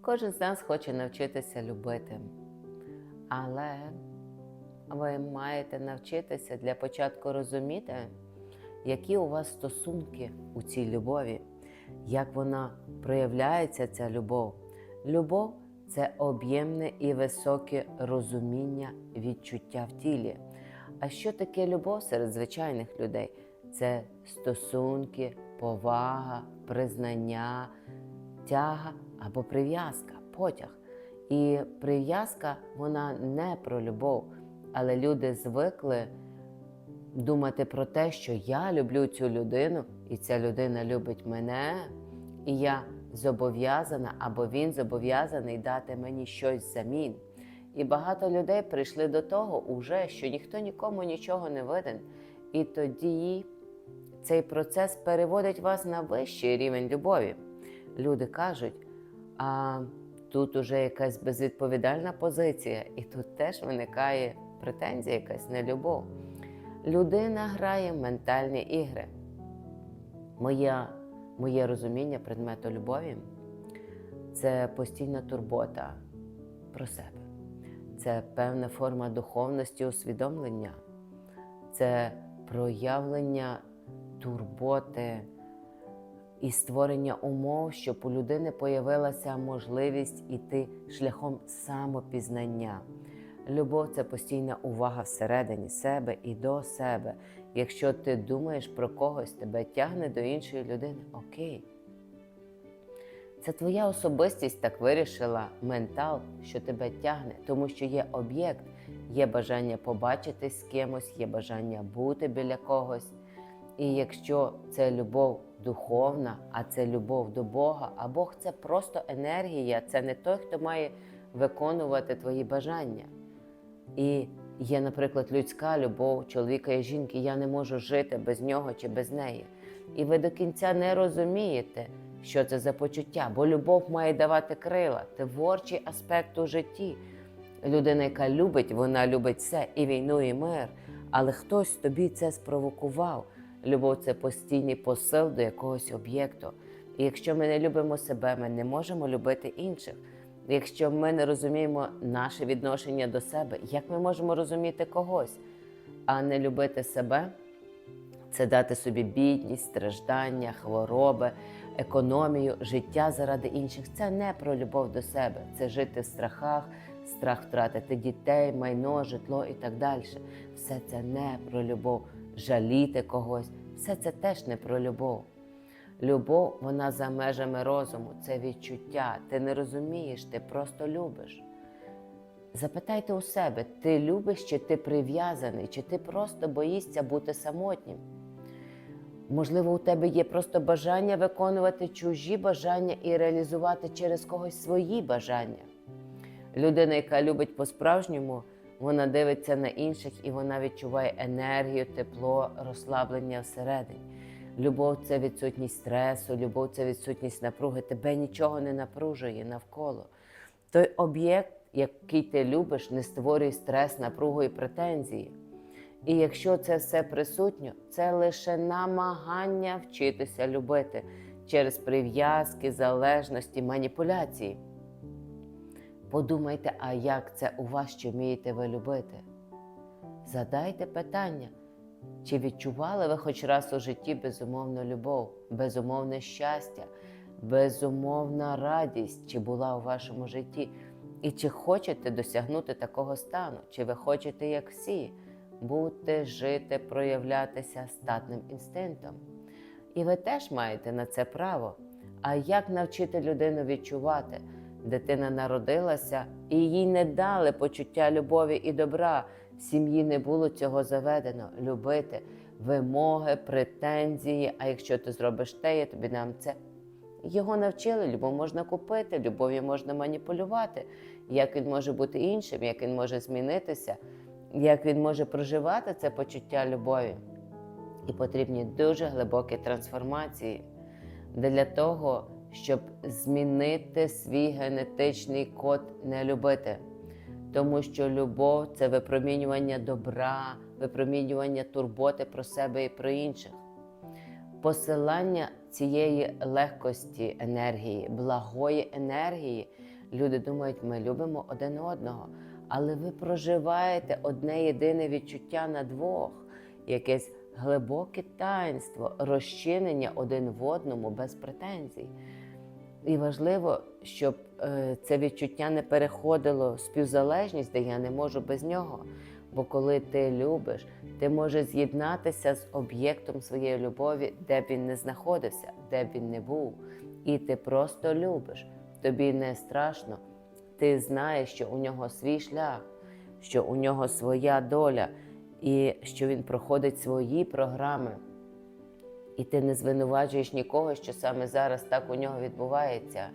Кожен з нас хоче навчитися любити. Але ви маєте навчитися для початку розуміти, які у вас стосунки у цій любові, як вона проявляється, ця любов. Любов це об'ємне і високе розуміння відчуття в тілі. А що таке любов серед звичайних людей? Це стосунки, повага, признання, тяга або прив'язка, потяг. І прив'язка вона не про любов, але люди звикли думати про те, що я люблю цю людину, і ця людина любить мене, і я зобов'язана або він зобов'язаний дати мені щось взамін. І багато людей прийшли до того, уже, що ніхто нікому нічого не виден. І тоді цей процес переводить вас на вищий рівень любові. Люди кажуть, а тут уже якась безвідповідальна позиція, і тут теж виникає претензія, якась нелюбов. Людина грає ментальні ігри. Моя, моє розуміння предмету любові це постійна турбота про себе. Це певна форма духовності усвідомлення, це проявлення турботи і створення умов, щоб у людини появилася можливість іти шляхом самопізнання. Любов це постійна увага всередині себе і до себе. Якщо ти думаєш про когось, тебе тягне до іншої людини, окей. Це твоя особистість так вирішила, ментал, що тебе тягне, тому що є об'єкт, є бажання побачитись з кимось, є бажання бути біля когось. І якщо це любов духовна, а це любов до Бога, а Бог це просто енергія, це не той, хто має виконувати твої бажання. І є, наприклад, людська любов чоловіка і жінки, я не можу жити без нього чи без неї. І ви до кінця не розумієте, що це за почуття, бо любов має давати крила, творчий аспект у житті. Людина, яка любить, вона любить все, і війну, і мир. Але хтось тобі це спровокував. Любов це постійний посил до якогось об'єкту. І якщо ми не любимо себе, ми не можемо любити інших. Якщо ми не розуміємо наше відношення до себе, як ми можемо розуміти когось, а не любити себе це дати собі бідність, страждання, хвороби, економію, життя заради інших. Це не про любов до себе, це жити в страхах, страх втратити дітей, майно, житло і так далі. Все це не про любов, жаліти когось, все це теж не про любов. Любов, вона за межами розуму, це відчуття. Ти не розумієш, ти просто любиш. Запитайте у себе, ти любиш, чи ти прив'язаний, чи ти просто боїшся бути самотнім. Можливо, у тебе є просто бажання виконувати чужі бажання і реалізувати через когось свої бажання. Людина, яка любить по-справжньому, вона дивиться на інших і вона відчуває енергію, тепло, розслаблення всередині. Любов це відсутність стресу, любов це відсутність напруги. Тебе нічого не напружує навколо. Той об'єкт, який ти любиш, не створює стрес, напругу і претензії. І якщо це все присутньо, це лише намагання вчитися любити через прив'язки, залежності, маніпуляції. Подумайте, а як це у вас чи вмієте ви любити? Задайте питання, чи відчували ви хоч раз у житті безумовну любов, безумовне щастя, безумовна радість, чи була у вашому житті? І чи хочете досягнути такого стану? Чи ви хочете, як всі, бути, жити, проявлятися статним інстинктом? І ви теж маєте на це право. А як навчити людину відчувати? Дитина народилася, і їй не дали почуття любові і добра. В сім'ї не було цього заведено любити, вимоги, претензії. А якщо ти зробиш те, я тобі дам це. Його навчили, любов можна купити, любов'ю можна маніпулювати, як він може бути іншим, як він може змінитися, як він може проживати це почуття любові. І потрібні дуже глибокі трансформації для того, щоб змінити свій генетичний код не любити. Тому що любов це випромінювання добра, випромінювання турботи про себе і про інших. Посилання цієї легкості енергії, благої енергії. Люди думають, ми любимо один одного, але ви проживаєте одне єдине відчуття на двох, якесь глибоке таїнство, розчинення один в одному без претензій. І важливо, щоб е, це відчуття не переходило в співзалежність, де я не можу без нього. Бо коли ти любиш, ти можеш з'єднатися з об'єктом своєї любові, де б він не знаходився, де б він не був. І ти просто любиш. Тобі не страшно. Ти знаєш, що у нього свій шлях, що у нього своя доля, і що він проходить свої програми. І ти не звинувачуєш нікого, що саме зараз так у нього відбувається.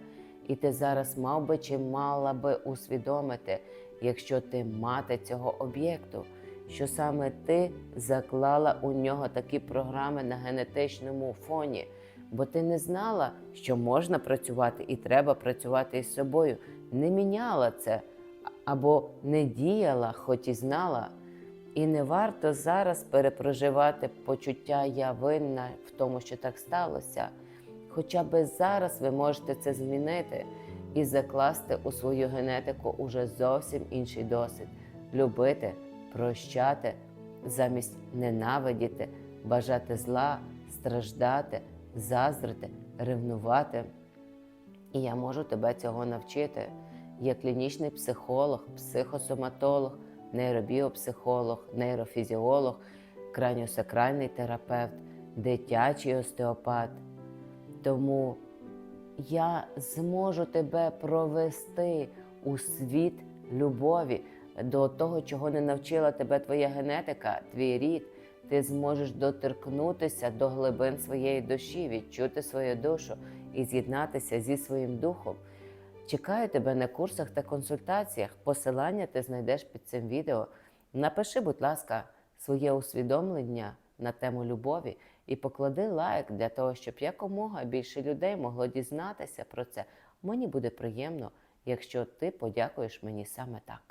І ти зараз мав би чи мала би усвідомити, якщо ти мати цього об'єкту, що саме ти заклала у нього такі програми на генетичному фоні, бо ти не знала, що можна працювати і треба працювати із собою, не міняла це або не діяла, хоч і знала. І не варто зараз перепроживати почуття я винна в тому, що так сталося. Хоча би зараз ви можете це змінити і закласти у свою генетику уже зовсім інший досвід любити, прощати, замість ненавидіти, бажати зла, страждати, заздрити, ревнувати. І я можу тебе цього навчити. Є клінічний психолог, психосоматолог, нейробіопсихолог, нейрофізіолог, краніосакральний терапевт, дитячий остеопат. Тому я зможу тебе провести у світ любові до того, чого не навчила тебе твоя генетика, твій рід. Ти зможеш доторкнутися до глибин своєї душі, відчути свою душу і з'єднатися зі своїм духом. Чекаю тебе на курсах та консультаціях. Посилання ти знайдеш під цим відео. Напиши, будь ласка, своє усвідомлення на тему любові і поклади лайк для того, щоб якомога більше людей могло дізнатися про це. Мені буде приємно, якщо ти подякуєш мені саме так.